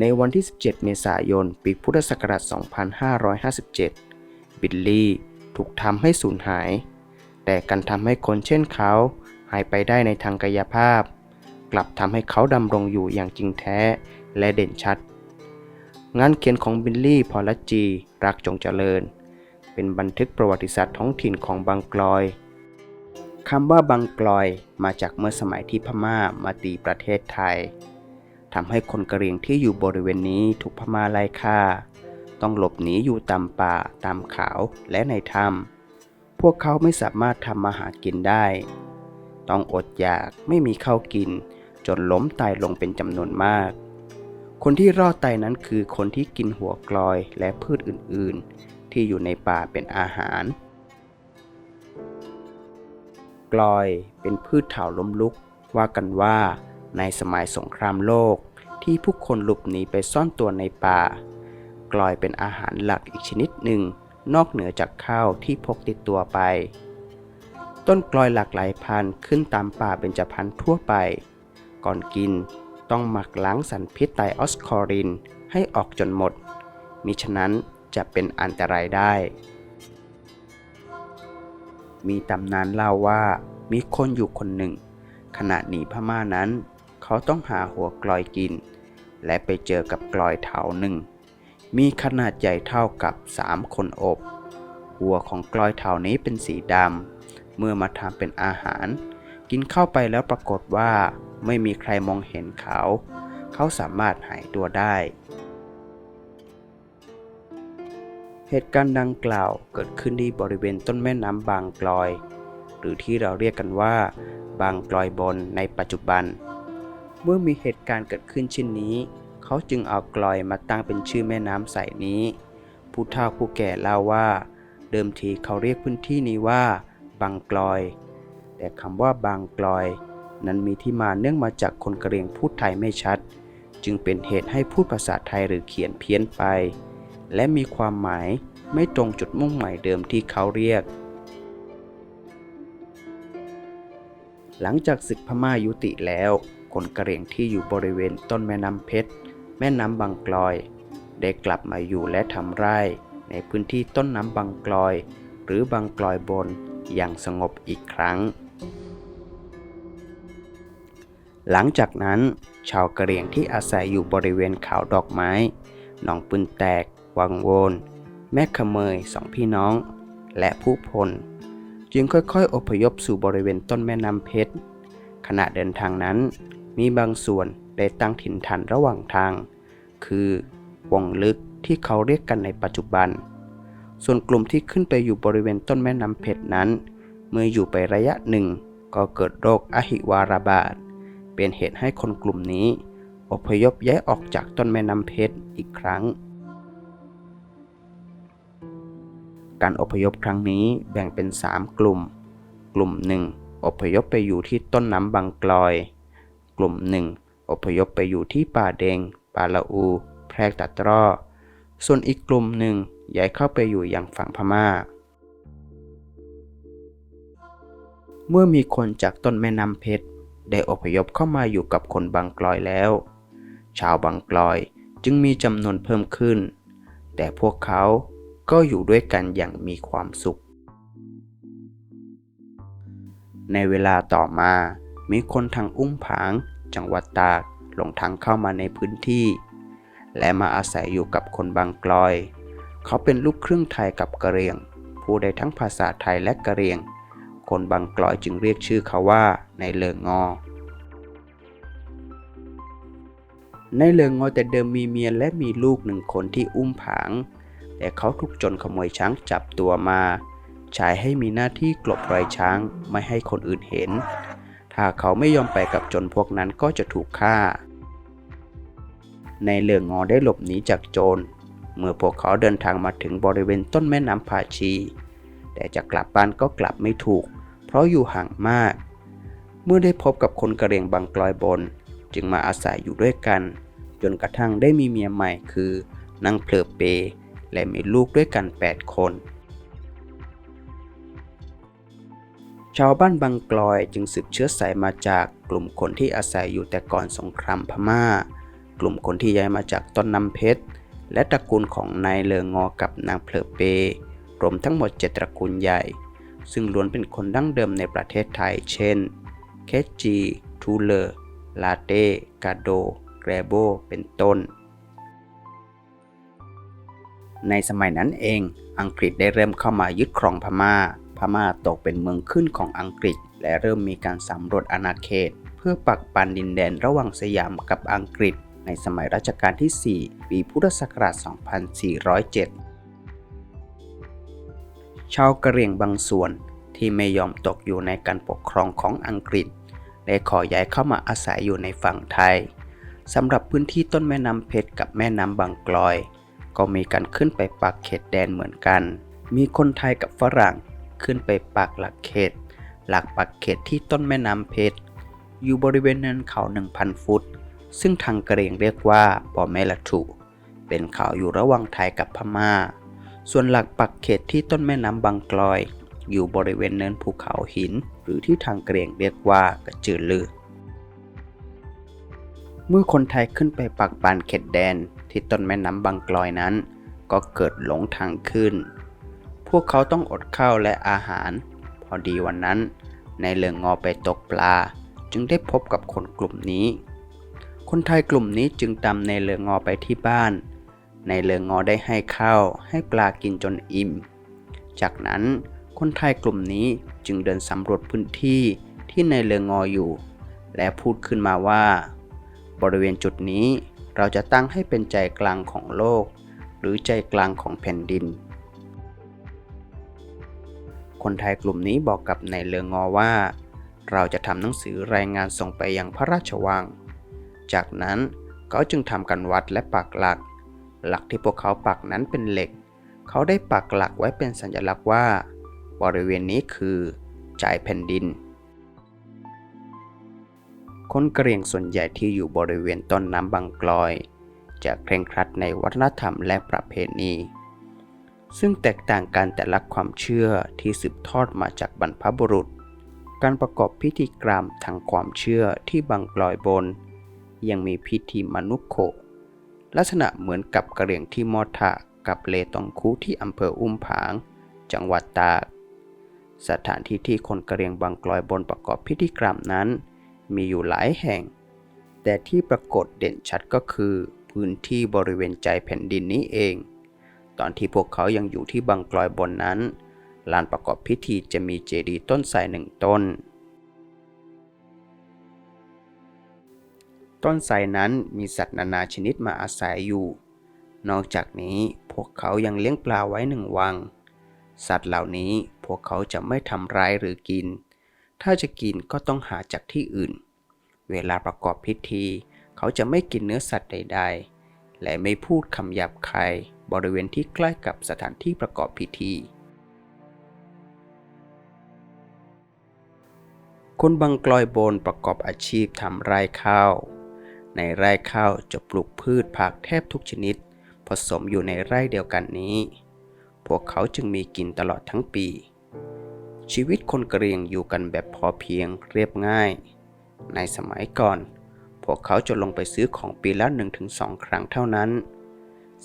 ในวันที่ 17 เมษายน ปีพุทธศักราช 2557 บิลลี่ถูกทำให้สูญหาย แต่การทำให้คนเช่นเขา หายไปได้ในทางกายภาพ กลับทำให้เขาดำรงอยู่อย่างจริงแท้และเด่นชัด งานเขียนของบิลลี่ พอลจี รักจงเจริญ เป็นบันทึกประวัติศาสตร์ท้องถิ่นของบางกลอยคำว่าบางกลอยมาจากเมื่อสมัยที่พม่ามาตีประเทศไทย ทำให้คนกะเหรี่ยงที่อยู่บริเวณนี้ถูกพม่าไล่ฆ่า ต้องหลบหนีอยู่ตามป่า ตามเขาและในถ้ำพวกเขาไม่สามารถทำมาหากินได้ ต้องอดอยากไม่มีข้าวกิน จนล้มตายลงเป็นจำนวนมาก คนที่รอดตายนั้นคือคนที่กินหัวกลอยและพืชอื่น ๆ ที่อยู่ในป่าเป็นอาหารกลอยเป็นพืชเถาล้มลุกว่ากันว่า ในสมัยสงครามโลก ที่ผู้คนหลบหนีไปซ่อนตัวในป่า กลอยเป็นอาหารหลักอีกชนิดหนึ่ง นอกเหนือจากข้าวที่พกติดตัวไป ต้นกลอยหลากหลายพันขึ้นตามป่าเบญจพรรณทั่วไป ก่อนกินต้องหมักล้างสารพิษไตออสคอรินให้ออกจนหมด มิฉะนั้นจะเป็นอันตรายได้ มีตำนานเล่าว่ามีคนอยู่คนหนึ่ง ขณะหนีพม่านั้น เขาต้องหาหัวกลอยกิน และไปเจอกับกลอยเถาหนึ่ง มีขนาดใหญ่เท่ากับสามคนอบ หัวของกลอยเถานี้เป็นสีดำ เมื่อมาทำเป็นอาหาร กินเข้าไปแล้วปรากฏว่าไม่มีใครมองเห็นเขา เขาสามารถหายตัวได้ เหตุการณ์ดังกล่าวเกิดขึ้นที่บริเวณต้นแม่น้ำบางกลอย หรือที่เราเรียกกันว่า บางกลอยบนในปัจจุบัน เมื่อมีเหตุการณ์เกิดขึ้นเช่นนี้ เขาจึงเอากลอยมาตั้งเป็นชื่อแม่น้ำใสนี้ ผู้เฒ่าผู้แก่เล่าว่า เดิมทีเขาเรียกพื้นที่นี้ว่า บางกลอย แต่คำว่าบางกลอย นั้นมีที่มาเนื่องมาจากคนกะเรียงพูดไทยไม่ชัด จึงเป็นเหตุให้พูดภาษาไทยหรือเขียนเพี้ยนไป และมีความหมายไม่ตรงจุดมุ่งหมายเดิมที่เขาเรียก หลังจากศึกพม่ายุติแล้ว คนกระเหรี่ยงที่อยู่บริเวณต้นแม่น้ำเพชร แม่น้ำบางกลอย ได้กลับมาอยู่และทำไร่ ในพื้นที่ต้นน้ำบางกลอย หรือบางกลอยบนอย่างสงบอีกครั้ง หลังจากนั้น ชาวกระเหรี่ยงที่อาศัยอยู่บริเวณเขาดอกไม้หนองปืนแตก วังโวน แม่ขเมยสองพี่น้อง และผู้พล จึงค่อยๆ อพยพสู่บริเวณต้นแม่น้ำเพชรขณะเดินทางนั้น มีบางส่วนได้ตั้งถิ่นฐานระหว่างทาง คือวงลึกที่เขาเรียกกันในปัจจุบัน ส่วนกลุ่มที่ขึ้นไปอยู่บริเวณต้นแม่น้ำเพชรนั้น เมื่ออยู่ไประยะหนึ่ง ก็เกิดโรคอหิวาระบาดเป็นเหตุให้คนกลุ่มนี้ อพยพย้ายออกจากต้นแม่น้ำเพชรอีกครั้ง การอพยพครั้งนี้แบ่งเป็น 3 กลุ่ม กลุ่มหนึ่งอพยพไปอยู่ที่ต้นน้ำบางกลอย กลุ่มหนึ่งอพยพไปอยู่ที่ป่าเดงป่าละอู แพรกตัดตรอส่วนอีกกลุ่มหนึ่งย้ายเข้าไปอยู่ยังฝั่งพม่า เมื่อมีคนจากต้นแม่น้ำเพชร ได้อพยพเข้ามาอยู่กับคนบางกลอยแล้ว ชาวบางกลอยจึงมีจำนวนเพิ่มขึ้น แต่พวกเขาก็อยู่ด้วยกันอย่างมีความสุข ในเวลาต่อมา มีคนทางอุ้งผาง จังหวัดตากหลงทางเข้ามาในพื้นที่ และมาอาศัยอยู่กับคนบางกลอย เขาเป็นลูกครึ่งไทยกับกะเหรี่ยงพูดได้ทั้งภาษาไทยและกะเหรี่ยง คนบางกลอยจึงเรียกชื่อเขาว่าในเลิงงอ ในเลิงงอแต่เดิมมีเมียและมีลูกหนึ่งคนที่อุ้มผาง แต่เขาถูกจนขโมยช้างจับตัวมาใช้ให้มีหน้าที่กลบรอยช้างไม่ให้คนอื่นเห็น ถ้าเขาไม่ยอมไปกับโจนพวกนั้นก็จะถูกฆ่า ในเลืองงอได้หลบหนีจากโจร เมื่อพวกเขาเดินทางมาถึงบริเวณต้นแม่น้ำพาชี แต่จะกลับบ้านก็กลับไม่ถูก เพราะอยู่ห่างมาก เมื่อได้พบกับคนกระเรียงบางกลอยบน จึงมาอาศัยอยู่ด้วยกัน จนกระทั่งได้มีเมียใหม่คือนางเพลเป และมีลูกด้วยกัน 8 คน ชาวบ้านบางกลอยจึงสืบเชื้อสายมาจากกลุ่มคนที่อาศัยอยู่แต่ก่อนสงครามพม่า กลุ่มคนที่ย้ายมาจากต้นน้ำเพชร และตระกูลของนายเลองอกับนางเพลเป รวมทั้งหมด7ตระกูลใหญ่ ซึ่งล้วนเป็นคนดั้งเดิมในประเทศไทย เช่น เคจี ทูเลอร์ลาเต้ กาโด แกรโบ เป็นต้น ในสมัยนั้นเอง อังกฤษได้เริ่มเข้ามายึดครองพม่า ม่าตกเป็นเมืองขึ้นของอังกฤษ และเริ่มมีการสำรวจอาณาเขต เพื่อปักปันดินแดนระหว่างสยามกับอังกฤษ ในสมัยรัชกาลที่ 4 ปีพุทธศักราช 2407 ชาวกะเหรี่ยงบางส่วนที่ไม่ยอมตกอยู่ในการปกครองของอังกฤษได้ขอย้ายเข้ามาอาศัยอยู่ในฝั่งไทยสำหรับพื้นที่ต้นแม่น้ำเพชรกับแม่น้ำบางกลอย ก็มีการขึ้นไปปักเขตแดนเหมือนกัน มีคนไทยกับฝรั่ง ขึ้นไปปักหลักเขต หลักปักเขตที่ต้นแม่น้ำเพชร อยู่บริเวณเนินเขา 1,000 ฟุต ซึ่งทางกะเหรี่ยงเรียกว่าปอแม่ละถุเป็นเขาอยู่ระหว่างไทยกับพม่า ส่วนหลักปักเขตที่ต้นแม่น้ำบางกลอย อยู่บริเวณเนินภูเขาหิน หรือที่ทางกะเหรี่ยงเรียกว่ากระจือลือ เมื่อคนไทยขึ้นไปปักปานเขตแดนที่ต้นแม่น้ำบางกลอยนั้น ก็เกิดหลงทางขึ้น วกเขาต้องอดข้าวและอาหาร พอดีวันนั้น ในเลืองงอไปตกปลา จึงได้พบกับคนกลุ่มนี้ คนไทยกลุ่มนี้จึงตามในเลืองงอไปที่บ้าน ในเลืองงอได้ให้ข้าวให้ปลากินจนอิ่ม จากนั้นคนไทยกลุ่มนี้จึงเดินสำรวจพื้นที่ที่ในเลืองงออยู่ และพูดขึ้นมาว่า บริเวณจุดนี้เราจะตั้งให้เป็นใจกลางของโลก หรือใจกลางของแผ่นดิน คนไทยกลุ่มนี้บอกกับนายเลืองงอว่า เราจะทำหนังสือรายงานส่งไปยังพระราชวัง จากนั้นเขาจึงทำกันวัดและปักหลัก หลักที่พวกเขาปักนั้นเป็นเหล็ก เขาได้ปักหลักไว้เป็นสัญลักษณ์ว่า บริเวณนี้คือจ่ายแผ่นดิน คนกะเหรี่ยงส่วนใหญ่ที่อยู่บริเวณต้นน้ำบางกลอย จะเคร่งครัดในวัฒนธรรมและประเพณี ซึ่งแตกต่างกันแต่ละความเชื่อที่สืบทอดมาจากบรรพบุรุษ การประกอบพิธีกรรมทางความเชื่อที่บางกลอยบน ยังมีพิธีมนุโคลักษณะเหมือนกับกระเหรี่ยงที่มอทะกับเลตองคูที่อำเภออุ้มผาง จังหวัดตากสถานที่ที่คนกระเหรี่ยงบางกลอยบนประกอบพิธีกรรมนั้น มีอยู่หลายแห่ง แต่ที่ปรากฏเด่นชัดก็คือ พื้นที่บริเวณใจแผ่นดินนี้เอง ตอนที่พวกเขายังอยู่ที่บางกลอยบนนั้น ลานประกอบพิธีจะมีเจดีย์ต้นไทรหนึ่งต้น ต้นไทรนั้นมีสัตว์นานาชนิดมาอาศัยอยู่ นอกจากนี้พวกเขายังเลี้ยงปลาไว้หนึ่งวัง สัตว์เหล่านี้พวกเขาจะไม่ทำร้ายหรือกิน ถ้าจะกินก็ต้องหาจากที่อื่น เวลาประกอบพิธี เขาจะไม่กินเนื้อสัตว์ใด ๆ และไม่พูดคำหยาบคาย บริเวณที่ใกล้กับสถานที่ประกอบพิธี คนบางกลอยโบนประกอบอาชีพทำไร่ข้าว ในไร่ข้าวจะปลูกพืชผักแทบทุกชนิด ผสมอยู่ในไร่เดียวกันนี้ พวกเขาจึงมีกินตลอดทั้งปี ชีวิตคนกะเหรี่ยงอยู่กันแบบพอเพียงเรียบง่าย ในสมัยก่อน พวกเขาจะลงไปซื้อของปีละ1-2 ครั้งเท่านั้น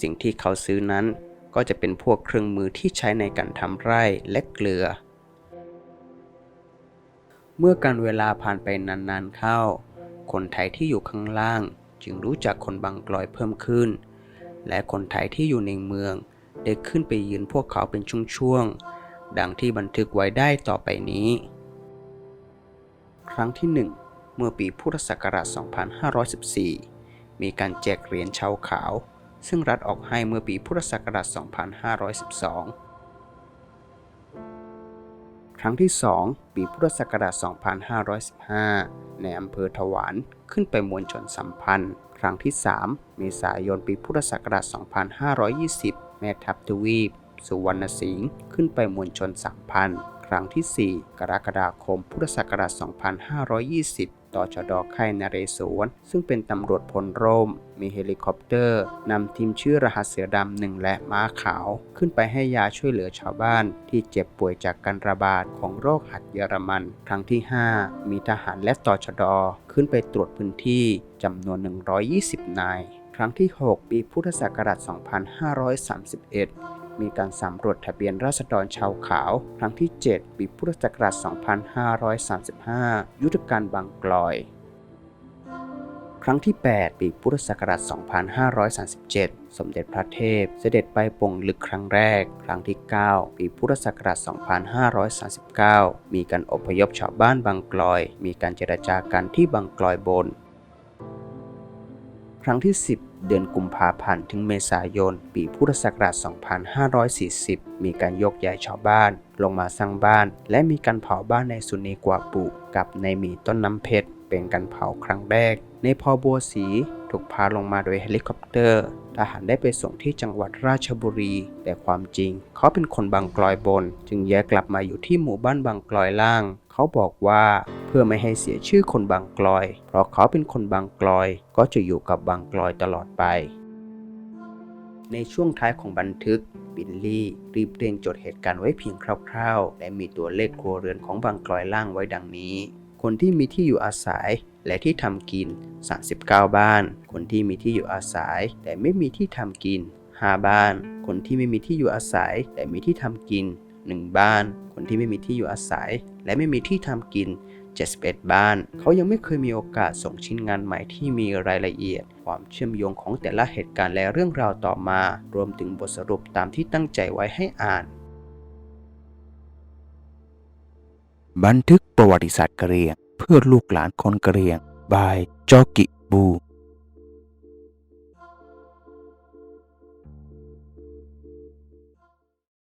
สิ่งที่เขาซื้อนั้น ก็จะเป็นพวกเครื่องมือที่ใช้ในการทำไร่และเกลือ เมื่อการเวลาผ่านไปนานๆเข้า คนไทยที่อยู่ข้างล่าง จึงรู้จักคนบางกลอยเพิ่มขึ้น และคนไทยที่อยู่ในเมือง ได้ขึ้นไปยืนพวกเขาเป็นช่วงๆดังที่บันทึกไว้ได้ต่อไปนี้ ครั้งที่1เมื่อปีพุทธศักราช 2514 มีการแจกเหรียญชาวขาว ซึ่งรัฐออกให้เมื่อปีพุทธศักราช 2512 ครั้งที่ 2 ปีพุทธศักราช 2515 ในอำเภอถวานขึ้นไปมวลชนสัมพันธ์ ครั้งที่ 3 เมษายนปีพุทธศักราช 2520 แม่ทัพทวีป สุวรรณสิงห์ขึ้นไปมวลชนสัมพันธ์ ครั้งที่ 4 กรกฎาคมพุทธศักราช 2520 ต่อชดค่ายนเรศวร ซึ่งเป็นตำรวจพลร่ม มีเฮลิคอปเตอร์นำทีมชื่อรหัสเสือดำหนึ่งและม้าขาว ขึ้นไปให้ยาช่วยเหลือชาวบ้าน ที่เจ็บป่วยจากการระบาดของโรคหัดเยอรมัน ครั้งที่ 5 มีทหารและต่อชดขึ้นไปตรวจพื้นที่จำนวน 120 นาย ครั้งที่ 6 ปีพุทธศักราช 2531 มีการสำรวจทะเบียนราษฎรชาวขาว ครั้งที่ 7 ปีพุทธศักราช 2535 ยุทธการบางกลอย ครั้งที่ 8 ปีพุทธศักราช 2537 สมเด็จพระเทพ เสด็จไปปงลึกครั้งแรก ครั้งที่ 9 ปีพุทธศักราช 2539 มีการอพยพชาวบ้านบางกลอย มีการเจรจากันที่บางกลอยบน ครั้งที่ 10 เดือนกุมภาพันธ์ถึงเมษายน ปีพุทธศักราช 2540 มีการยกย้ายชาวบ้าน ลงมาสร้างบ้าน และมีการเผาบ้านในสุนีกว่าปุกับในมีต้นน้ำเพชร เป็นการเผาครั้งแรก ในพอบัวสีถูกพาลงมาโดยเฮลิคอปเตอร์ทหารได้ไปส่งที่จังหวัดราชบุรี แต่ความจริง เขาเป็นคนบางกลอยบน จึงแยกกลับมาอยู่ที่หมู่บ้านบางกลอยล่าง เขาบอกว่า เพื่อไม่ให้เสียชื่อคนบางกลอย เพราะเขาเป็นคนบางกลอย ก็จะอยู่กับบางกลอยตลอดไป ในช่วงท้ายของบันทึก บิลลี่รีบเรียงจดเหตุการณ์ไว้เพียงคร่าวๆ และมีตัวเลขครัวเรือนของบางกลอยล่างไว้ดังนี้ คนที่มีที่อยู่อาศัยและที่ทำกิน 39 บ้าน คนที่มีที่อยู่อาศัย แต่ไม่มีที่ทำกิน 5 บ้าน คนที่ไม่มีที่อยู่อาศัย แต่มีที่ทำกิน 1 บ้าน คนที่ไม่มีที่อยู่อาศัย และไม่มีที่ทำกิน 71 บ้าน เขายังไม่เคยมีโอกาสส่งชิ้นงานใหม่ที่มีรายละเอียด ความเชื่อมโยงของแต่ละเหตุการณ์และเรื่องราวต่อมา รวมถึงบทสรุปตามที่ตั้งใจไว้ให้อ่าน บันทึกประวัติศาสตร์กะเรียง เพื่อลูกหลานคนกะเรียง บายจอกิบู